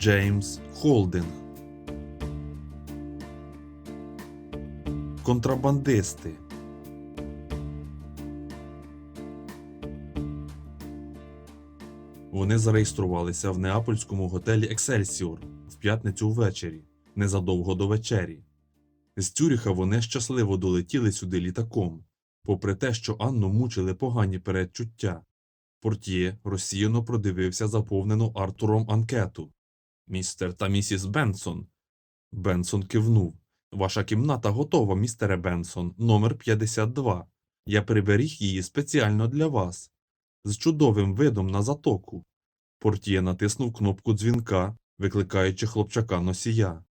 Джеймс Холдинг. Контрабандисти. Вони зареєструвалися в неапольському готелі Ексельсіор в п'ятницю ввечері, незадовго до вечері. З Цюріха вони щасливо долетіли сюди літаком, попри те, що Анну мучили погані передчуття. Портьє розсіяно продивився заповнену Артуром анкету. Містер та місіс Бенсон. Бенсон кивнув. Ваша кімната готова, містере Бенсон, номер 52. Я приберіг її спеціально для вас. З чудовим видом на затоку. Портьє натиснув кнопку дзвінка, викликаючи хлопчака носія.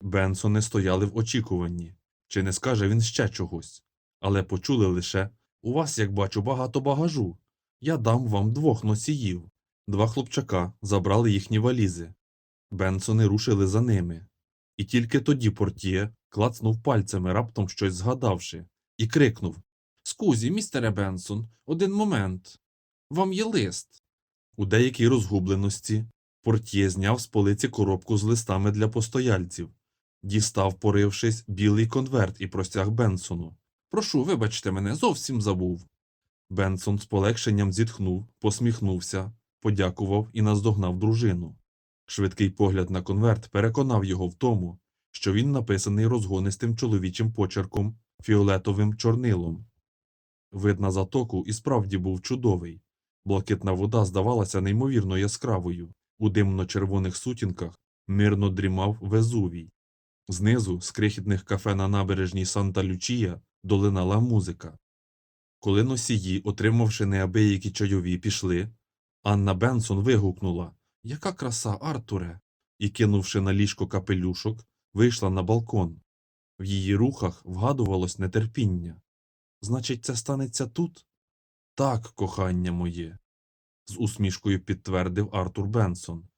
Бенсони стояли в очікуванні. Чи не скаже він ще чогось? Але почули лише У вас, як бачу, багато багажу. Я дам вам двох носіїв. Два хлопчака забрали їхні валізи. Бенсони рушили за ними. І тільки тоді портьє клацнув пальцями, раптом щось згадавши, і крикнув Скузі, містере Бенсон, один момент. Вам є лист. У деякій розгубленості портьє зняв з полиці коробку з листами для постояльців, дістав, порившись, білий конверт і простяг Бенсону. Прошу, вибачте мене, зовсім забув. Бенсон з полегшенням зітхнув, посміхнувся, подякував і наздогнав дружину. Швидкий погляд на конверт переконав його в тому, що він написаний розгонистим чоловічим почерком фіолетовим чорнилом. Вид на затоку і справді був чудовий. Блакитна вода здавалася неймовірно яскравою. У димно-червоних сутінках мирно дрімав Везувій. Знизу, з крихітних кафе на набережній Санта-Лючія, долинала музика. Коли носії, отримавши неабиякі чайові, пішли, Анна Бенсон вигукнула Яка краса, Артуре! і, кинувши на ліжко капелюшок, вийшла на балкон. В її рухах вгадувалось нетерпіння. Значить, це станеться тут? Так, кохання моє, з усмішкою підтвердив Артур Бенсон.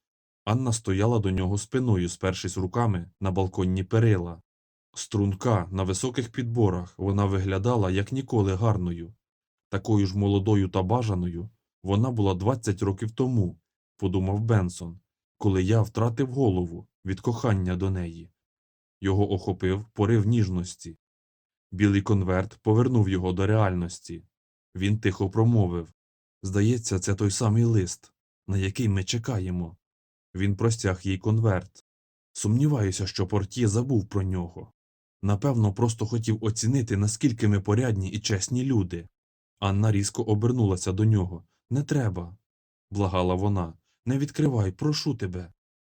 Анна стояла до нього спиною, спершись руками на балконні перила. Струнка на високих підборах вона виглядала як ніколи гарною. Такою ж молодою та бажаною вона була 20 років тому, подумав Бенсон, коли я втратив голову від кохання до неї. Його охопив порив ніжності. Білий конверт повернув його до реальності. Він тихо промовив Здається, це той самий лист, на який ми чекаємо. Він простяг їй конверт. Сумніваюся, що портє забув про нього. Напевно, просто хотів оцінити, наскільки ми порядні і чесні люди. Анна різко обернулася до нього. Не треба, благала вона. Не відкривай, прошу тебе.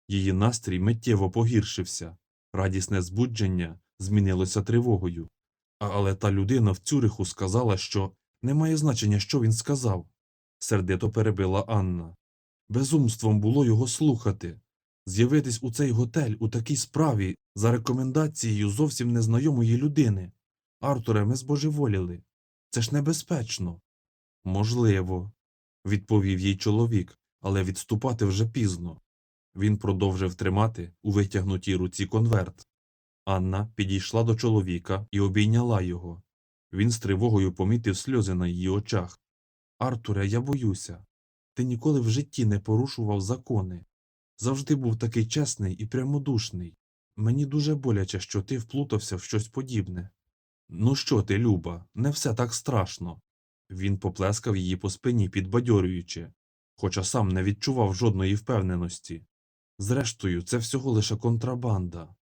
Її настрій миттєво погіршився. Радісне збудження змінилося тривогою. Але та людина в Цюриху сказала, що не має значення, що він сказав. Сердито перебила Анна. Безумством було його слухати. З'явитись у цей готель у такій справі за рекомендацією зовсім незнайомої людини. Артуре, ми збожеволіли. Це ж небезпечно. Можливо, відповів їй чоловік, але відступати вже пізно. Він продовжив тримати у витягнутій руці конверт. Анна підійшла до чоловіка і обійняла його. Він з тривогою помітив сльози на її очах. Артуре, я боюся. Ти ніколи в житті не порушував закони. Завжди був такий чесний і прямодушний. Мені дуже боляче, що ти вплутався в щось подібне. Ну що ти, Люба, не все так страшно. Він поплескав її по спині, підбадьорюючи, хоча сам не відчував жодної впевненості. Зрештою, це всього лише контрабанда.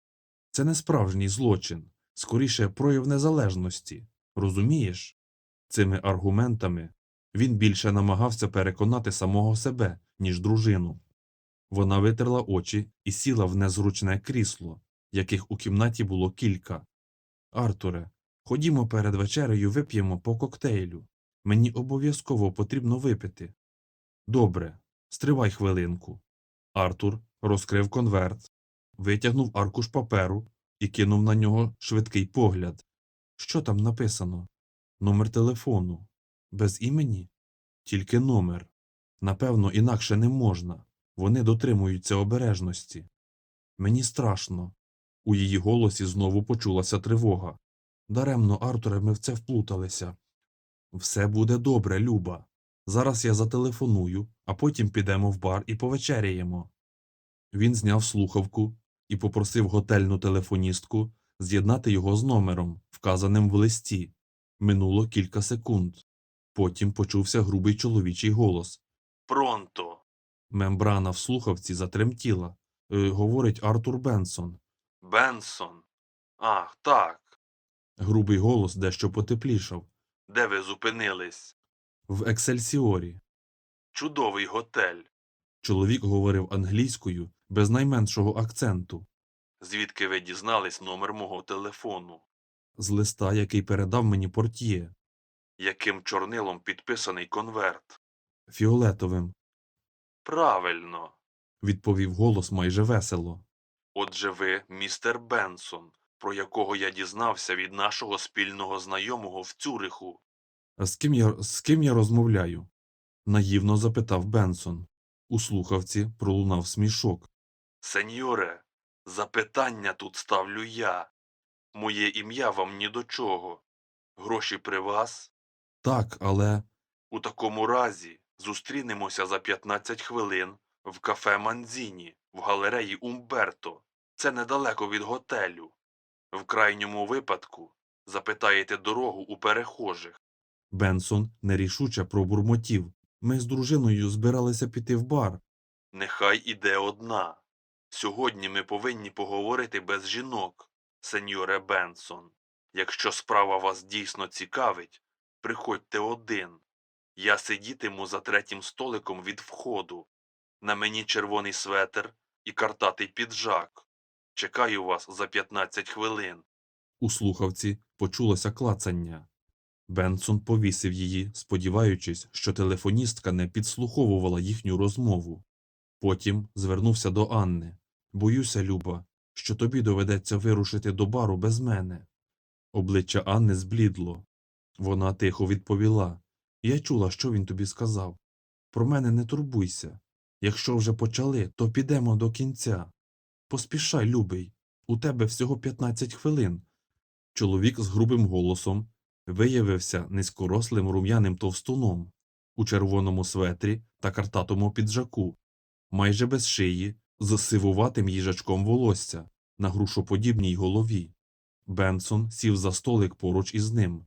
Це не справжній злочин, скоріше прояв незалежності. Розумієш? Цими аргументами він більше намагався переконати самого себе, ніж дружину. Вона витерла очі і сіла в незручне крісло, яких у кімнаті було кілька. Артуре, ходімо перед вечерею вип'ємо по коктейлю. Мені обов'язково потрібно випити. Добре, стривай хвилинку. Артур розкрив конверт, витягнув аркуш паперу і кинув на нього швидкий погляд. Що там написано? Номер телефону. Без імені? Тільки номер. Напевно, інакше не можна. Вони дотримуються обережності. Мені страшно. У її голосі знову почулася тривога. Даремно, Артуре, ми в це вплуталися. Все буде добре, Люба. Зараз я зателефоную, а потім підемо в бар і повечеряємо. Він зняв слухавку і попросив готельну телефоністку з'єднати його з номером, вказаним в листі. Минуло кілька секунд. Потім почувся грубий чоловічий голос. Пронто. Мембрана в слухавці затремтіла. Е, говорить Артур Бенсон. Бенсон. Ах, так. Грубий голос дещо потеплішав. Де ви зупинились? В Ексельсіорі. Чудовий готель. Чоловік говорив англійською без найменшого акценту. Звідки ви дізнались номер мого телефону? З листа, який передав мені портьє. Яким чорнилом підписаний конверт? Фіолетовим. Правильно, відповів голос майже весело. Отже ви, містер Бенсон, про якого я дізнався від нашого спільного знайомого в Цюриху. З ким я, з ким я розмовляю? наївно запитав Бенсон. У слухавці пролунав смішок. Сеньоре, запитання тут ставлю я. Моє ім'я вам ні до чого. Гроші при вас? Так, але. У такому разі зустрінемося за 15 хвилин в кафе Манзіні в галереї Умберто. Це недалеко від готелю. В крайньому випадку запитаєте дорогу у перехожих. Бенсон нерішуче пробурмотів. Ми з дружиною збиралися піти в бар. Нехай іде одна. Сьогодні ми повинні поговорити без жінок, сеньоре Бенсон. Якщо справа вас дійсно цікавить, приходьте один. Я сидітиму за третім столиком від входу. На мені червоний светр і картатий піджак. Чекаю вас за 15 хвилин. У слухавці почулося клацання. Бенсон повісив її, сподіваючись, що телефоністка не підслуховувала їхню розмову. Потім звернувся до Анни. Боюся, Люба, що тобі доведеться вирушити до бару без мене. Обличчя Анни зблідло. Вона тихо відповіла. Я чула, що він тобі сказав. Про мене не турбуйся. Якщо вже почали, то підемо до кінця. Поспішай, любий, у тебе всього 15 хвилин. Чоловік з грубим голосом виявився низькорослим рум'яним товстуном у червоному светрі та картатому піджаку, майже без шиї, з сивуватим їжачком волосся на грушоподібній голові. Бенсон сів за столик поруч із ним.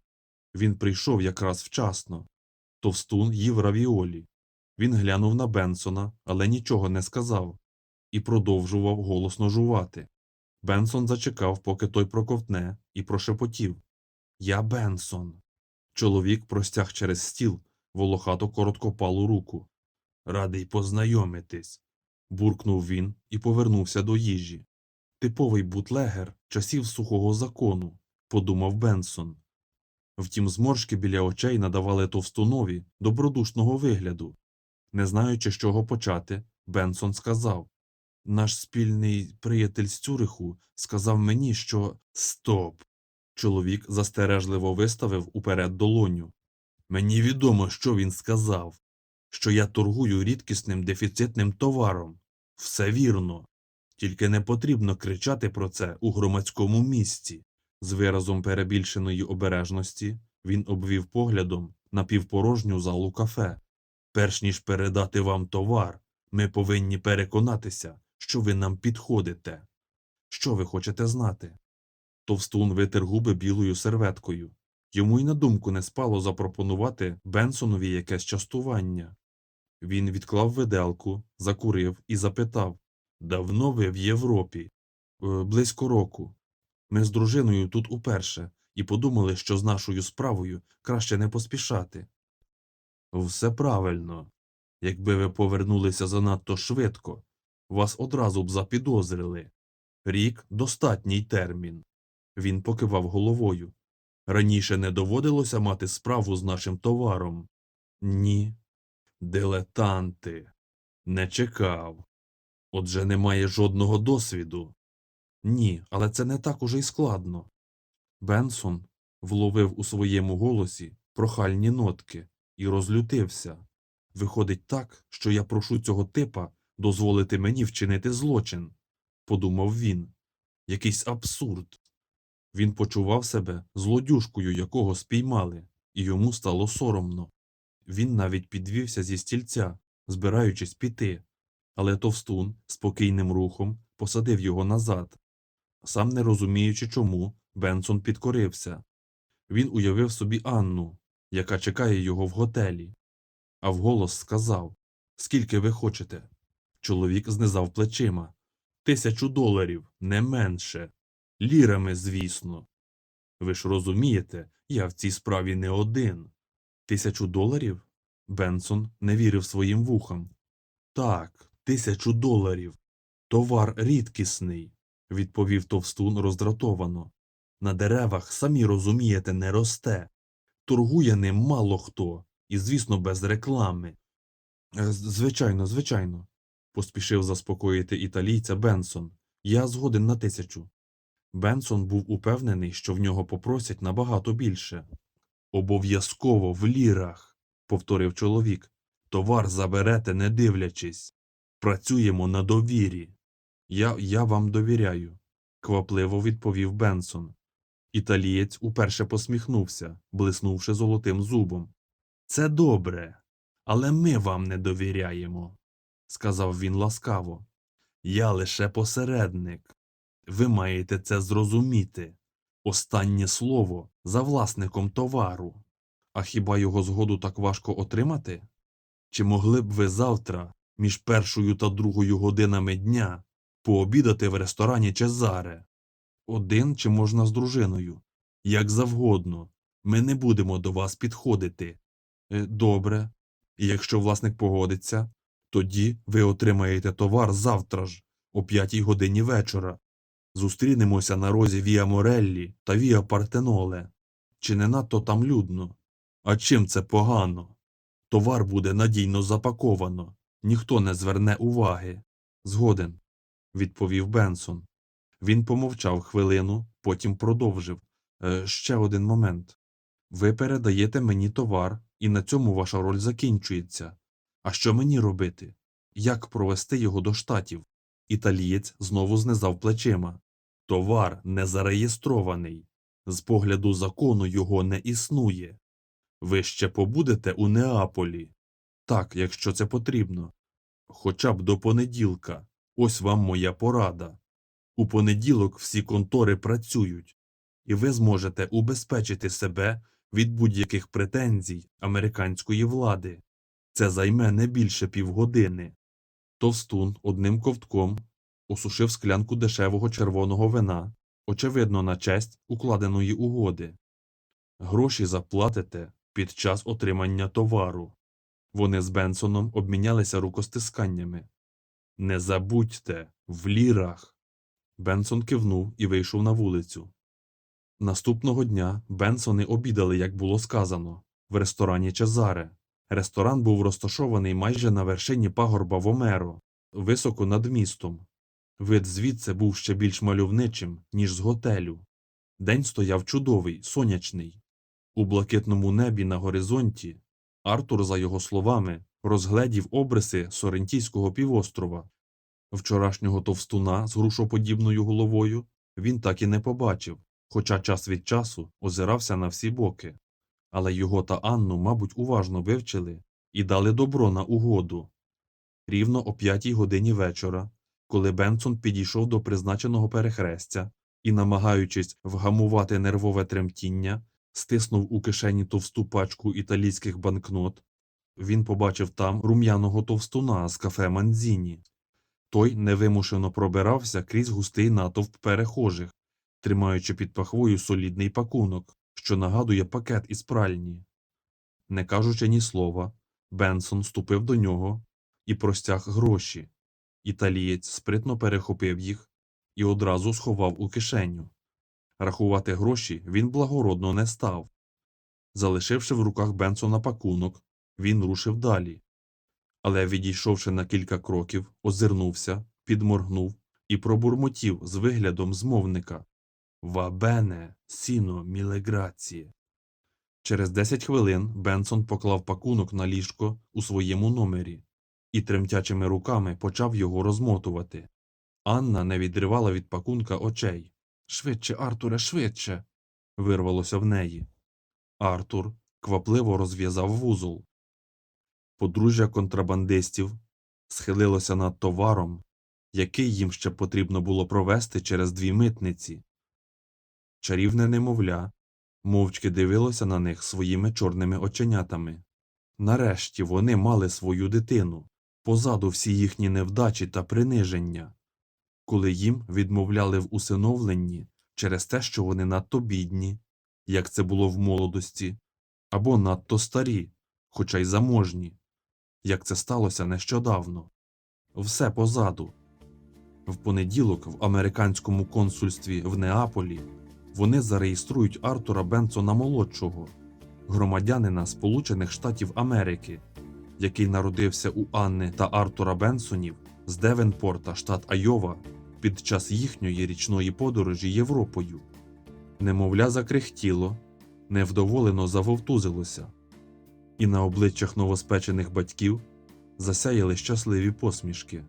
Він прийшов якраз вчасно. Товстун їв равіолі. Він глянув на Бенсона, але нічого не сказав, і продовжував голосно жувати. Бенсон зачекав, поки той проковтне, і прошепотів Я Бенсон. Чоловік простяг через стіл волохато короткопалу руку. Радий познайомитись. буркнув він і повернувся до їжі. Типовий бутлегер часів сухого закону, подумав Бенсон. Втім, зморшки біля очей надавали товстунові добродушного вигляду. Не знаючи, з чого почати, Бенсон сказав Наш спільний приятель з Цюриху сказав мені, що Стоп. Чоловік застережливо виставив уперед долоню. Мені відомо, що він сказав, що я торгую рідкісним дефіцитним товаром. Все вірно. Тільки не потрібно кричати про це у громадському місці. З виразом перебільшеної обережності він обвів поглядом напівпорожню залу кафе. Перш ніж передати вам товар, ми повинні переконатися, що ви нам підходите. Що ви хочете знати? Товстун витер губи білою серветкою. Йому й на думку не спало запропонувати Бенсонові якесь частування. Він відклав виделку, закурив і запитав Давно ви в Європі? «Е, Близько року. Ми з дружиною тут уперше і подумали, що з нашою справою краще не поспішати. Все правильно. Якби ви повернулися занадто швидко, вас одразу б запідозрили. Рік достатній термін. Він покивав головою. Раніше не доводилося мати справу з нашим товаром. Ні. Дилетанти. Не чекав. Отже, немає жодного досвіду. Ні, але це не так уже й складно. Бенсон вловив у своєму голосі прохальні нотки і розлютився. Виходить так, що я прошу цього типа дозволити мені вчинити злочин, подумав він. Якийсь абсурд. Він почував себе злодюшкою, якого спіймали, і йому стало соромно. Він навіть підвівся зі стільця, збираючись піти. Але товстун спокійним рухом посадив його назад. Сам не розуміючи чому, Бенсон підкорився. Він уявив собі Анну, яка чекає його в готелі, а вголос сказав Скільки ви хочете? Чоловік знизав плечима. Тисячу доларів, не менше. Лірами, звісно. Ви ж розумієте, я в цій справі не один. Тисячу доларів? Бенсон не вірив своїм вухам. Так, тисячу доларів. Товар рідкісний, відповів товстун роздратовано. На деревах, самі розумієте, не росте. Торгує ним мало хто, і, звісно, без реклами. «Е, Звичайно, звичайно, поспішив заспокоїти італійця Бенсон. Я згоден на тисячу. Бенсон був упевнений, що в нього попросять набагато більше. Обов'язково в лірах, повторив чоловік. Товар заберете, не дивлячись. Працюємо на довірі. Я, я вам довіряю, квапливо відповів Бенсон. Італієць уперше посміхнувся, блиснувши золотим зубом. Це добре, але ми вам не довіряємо, сказав він ласкаво. Я лише посередник. Ви маєте це зрозуміти. Останнє слово за власником товару. А хіба його згоду так важко отримати? Чи могли б ви завтра, між першою та другою годинами дня, пообідати в ресторані Чезаре? Один чи можна з дружиною? Як завгодно. Ми не будемо до вас підходити. «Е, Добре. І якщо власник погодиться, тоді ви отримаєте товар завтра ж, о п'ятій годині вечора. Зустрінемося на розі Віа Мореллі та Віа Партеноле. Чи не надто там людно? А чим це погано? Товар буде надійно запаковано, ніхто не зверне уваги. Згоден, відповів Бенсон. Він помовчав хвилину, потім продовжив. «Е, ще один момент. Ви передаєте мені товар, і на цьому ваша роль закінчується. А що мені робити? Як провести його до штатів? Італієць знову знизав плечима. Товар не зареєстрований. З погляду закону його не існує. Ви ще побудете у Неаполі. Так, якщо це потрібно. Хоча б до понеділка. Ось вам моя порада. У понеділок всі контори працюють, і ви зможете убезпечити себе від будь-яких претензій американської влади. Це займе не більше півгодини. Товстун одним ковтком осушив склянку дешевого червоного вина, очевидно, на честь укладеної угоди. Гроші заплатите під час отримання товару. Вони з Бенсоном обмінялися рукостисканнями. Не забудьте, в лірах. Бенсон кивнув і вийшов на вулицю. Наступного дня Бенсони обідали, як було сказано, в ресторані Чезаре. Ресторан був розташований майже на вершині пагорба Вомеро, високо над містом. Вид звідси був ще більш мальовничим, ніж з готелю. День стояв чудовий, сонячний. У блакитному небі на горизонті Артур, за його словами, розгледів обриси Сорентійського півострова. Вчорашнього товстуна з грушоподібною головою він так і не побачив, хоча час від часу озирався на всі боки. Але його та Анну, мабуть, уважно вивчили і дали добро на угоду. Рівно о п'ятій годині вечора, коли Бенсон підійшов до призначеного перехрестя і, намагаючись вгамувати нервове тремтіння, стиснув у кишені товсту пачку італійських банкнот, він побачив там рум'яного товстуна з кафе Манзіні. Той невимушено пробирався крізь густий натовп перехожих, тримаючи під пахвою солідний пакунок, що нагадує пакет із пральні. Не кажучи ні слова, Бенсон ступив до нього і простяг гроші. Італієць спритно перехопив їх і одразу сховав у кишеню. Рахувати гроші він благородно не став. Залишивши в руках Бенсона пакунок, він рушив далі. Але, відійшовши на кілька кроків, озирнувся, підморгнув і пробурмотів з виглядом змовника Вабене, сіно, мілеграціє. Через десять хвилин Бенсон поклав пакунок на ліжко у своєму номері і тремтячими руками почав його розмотувати. Анна не відривала від пакунка очей. Швидше, Артуре, швидше. вирвалося в неї. Артур квапливо розв'язав вузол. Подружжя контрабандистів схилилося над товаром, який їм ще потрібно було провести через дві митниці. Чарівне немовля мовчки дивилося на них своїми чорними оченятами. Нарешті вони мали свою дитину, позаду всі їхні невдачі та приниження, коли їм відмовляли в усиновленні через те, що вони надто бідні, як це було в молодості, або надто старі, хоча й заможні, як це сталося нещодавно. Все позаду. В понеділок в американському консульстві в Неаполі вони зареєструють Артура Бенсона молодшого, громадянина Сполучених Штатів Америки, який народився у Анни та Артура Бенсонів з Девенпорта, штат Айова, під час їхньої річної подорожі Європою. Немовля закрехтіло, невдоволено завовтузилося, і на обличчях новоспечених батьків засяяли щасливі посмішки.